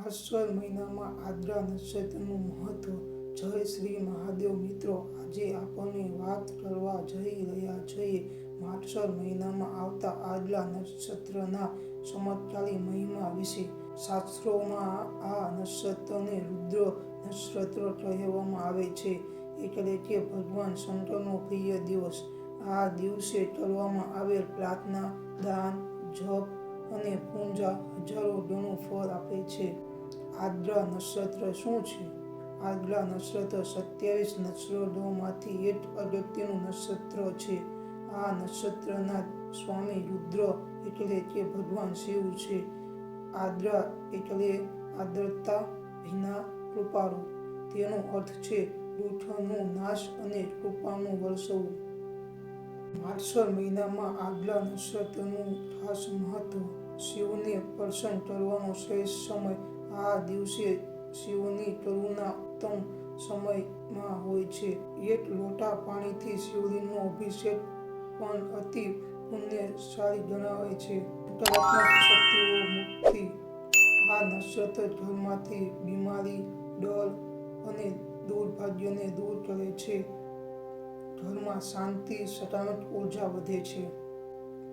માર્ચલ મહિનામાં આદ્રા નક્ષત્રનું મહત્વ જય શ્રી મહાદેવ મિત્રો. આજે આપણને વાત કરવા જઈ રહ્યા છીએ માર્ચલ મહિનામાં આવતા આદલા નક્ષત્રના ચમત્કારી મહિમા વિશે. શાસ્ત્રોમાં આ નક્ષત્રને રુદ્ર નક્ષત્ર કહેવામાં આવે છે. એટલે કે ભગવાન શંકરનો પ્રિય દિવસ. આ દિવસે કરવામાં આવેલ પ્રાર્થના, દાન, જપ અને પૂજા હજારો ગણું ફળ આપે છે. આદ્રા નક્ષત્ર શું છે? આદ્ર નક્ષત્ર સત્યાવીસ નક્ષત્રોમાંથી એક અગત્યનું નક્ષત્ર છે. આ નક્ષત્રના સ્વામી રુદ્ર એટલે કે ભગવાન શિવ છે. આદ્ર એટલે આદ્રતા વિના કૃપાળુ. તેનો અર્થ છે દુઃખનો નાશ અને કૃપાનું વરસવું. માર્સર મહિનામાં આગલા નક્ષત્રનું ખાસ મહત્વ શિવને પ્રસન્ન કરવાનો શ્રેષ્ઠ સમય આ દિવસે શિવની કરુણા ઉત્તમ સમયમાં હોય છે. એક લોટા પાણીથી શિવલિંગનો અભિષેક પણ અતિ પુણ્યશાળી ગણાય છે. શક્તિઓ મુક્તિ. આ નક્ષત્ર ધર્મમાંથી બીમારી, ડર અને દુર્ભાગ્યને દૂર કરે છે. ઘરમાં શાંતિ, સકારાત્મક ઊર્જા વધે છે.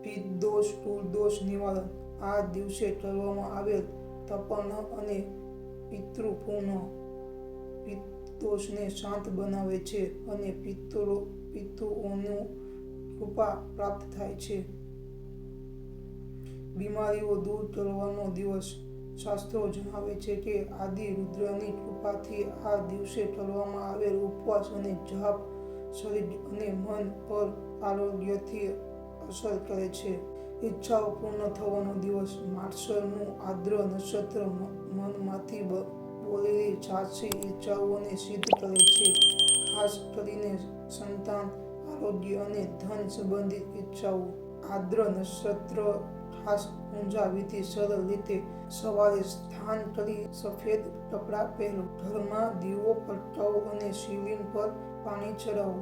પિત્ત દોષ કુળ દોષ નિવારણ આ દિવસે કરવામાં આવેલ તપન અને પિતૃપૂર્ણ પિત્તોષને શાંત બનાવે છે અને પિત્તરો પિતૃઓનું કૃપા પ્રાપ્ત થાય છે. બીમારીઓ દૂર કરવાનો દિવસ. શાસ્ત્રો જણાવે છે કે આદિ રુદ્રની કૃપાથી આ દિવસે કરવામાં આવેલ ઉપવાસ અને જાપ શરીર અને મન પર આરોગ્યથી અસર કરે છે. ઈચ્છાઓ પૂર્ણ થવાનો દિવસ માર્શલનું આદ્ર નક્ષત્ર મનમાંથી બોલેલી સાચી ઈચ્છાઓને સિદ્ધ કરે છે. ખાસ કરીને સંતાન, આરોગ્ય અને ધન સંબંધિત ઈચ્છાઓ. આદ્ર નક્ષત્ર ખાસ ઊંઝા વિધિ સરળ રીતે સવારે સ્થાન કરી સફેદ કપડાં પહેરો. ઘરમાં દીવો પ્રગટાવો અને શિવલિંગ પર પાણી ચડાવો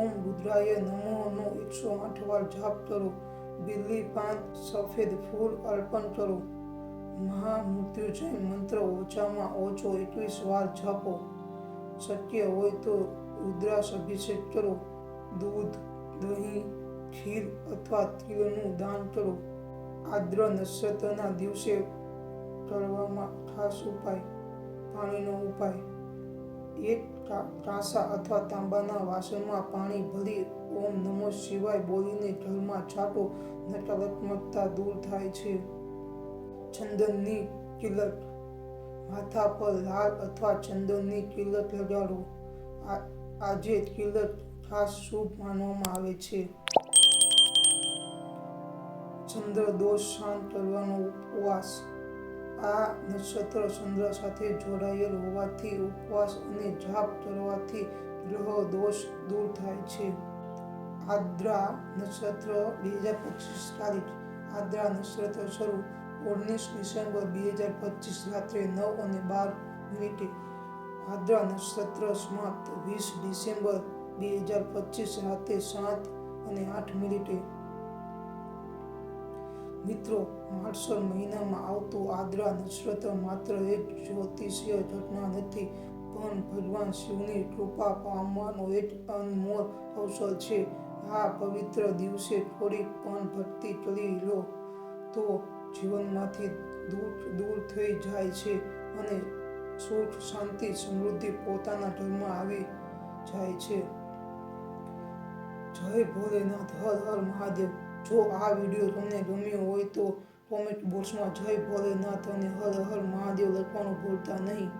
ઓમ રુદ્રાય નમોનો એકસો આઠ વાર જાપ કરો. બિલ્લી પાન સફેદ ફૂલ અર્પણ કરો. મહામૃત્યુજય મંત્ર ઓછામાં ઓછો એકવીસ વાર જપો. શક્ય હોય તો રુદ્રાશ અભિષેક કરો. દૂધ, દહીં, ખીર અથવા તિલનું દાન કરો. આદ્ર નક્ષત્રના દિવસે કરવામાં ખાસ ઉપાય, પાણીનો ઉપાય એક ત્રાસા અથવા તાંબાના વાસણમાં પાણી ભરી ઓમ નમો શિવાય બોલીને ઘરમાં છાંટો નકારાત્મકતા દૂર થાય છે. ચંદનની કિલટ માથા પર લાલ અથવા ચંદનની કિલટ લગાડો. આજે કિલટ ખાસ શુભ માનવામાં આવે છે. ચંદ્ર દોષ શાંત કરવાનો ઉપવાસ. આ નક્ષત્ર ચંદ્ર સાથે જોડાયેલ હોવાથી ઉપવાસ અને જાપ કરવાથી ગ્રહ દોષ દૂર થાય છે. આદ્રા નક્ષત્ર બે હજાર પચીસ તારીખ. આદ્રા નક્ષત્ર શરૂ ઓગણીસ ડિસેમ્બર બે હજાર પચીસ રાત્રે નવ અને બાર મિનિટે. આદ્રા નક્ષત્ર સમાપ્ત વીસ ડિસેમ્બર બે હજાર પચીસ રાતે સાત અને આઠ મિનિટે. મિત્રો માર્ચલ મહિનામાં આવતું આદ્રા નક્ષત્ર માત્ર એક જ્યોતિષીય ઘટના નથી, પણ ભગવાન શિવની કૃપા પામવાનો એક અનમોલ અવસર છે. આ પવિત્ર દિવસે થોડી પણ ભક્તિ કરી લો તો જીવનમાંથી દૂર દૂર થઈ જાય છે અને સુખ, શાંતિ, સમૃદ્ધિ પોતાના ઘરમાં આવી જાય છે. જય ભોલેનાથ, હર હર મહાદેવ. જો આ વીડિયો તમને ગમ્યો હોય તો કોમેન્ટ બોક્સમાં જય ભોલેનાથ અને હર હર મહાદેવ લખવાનું ભૂલતા નહીં.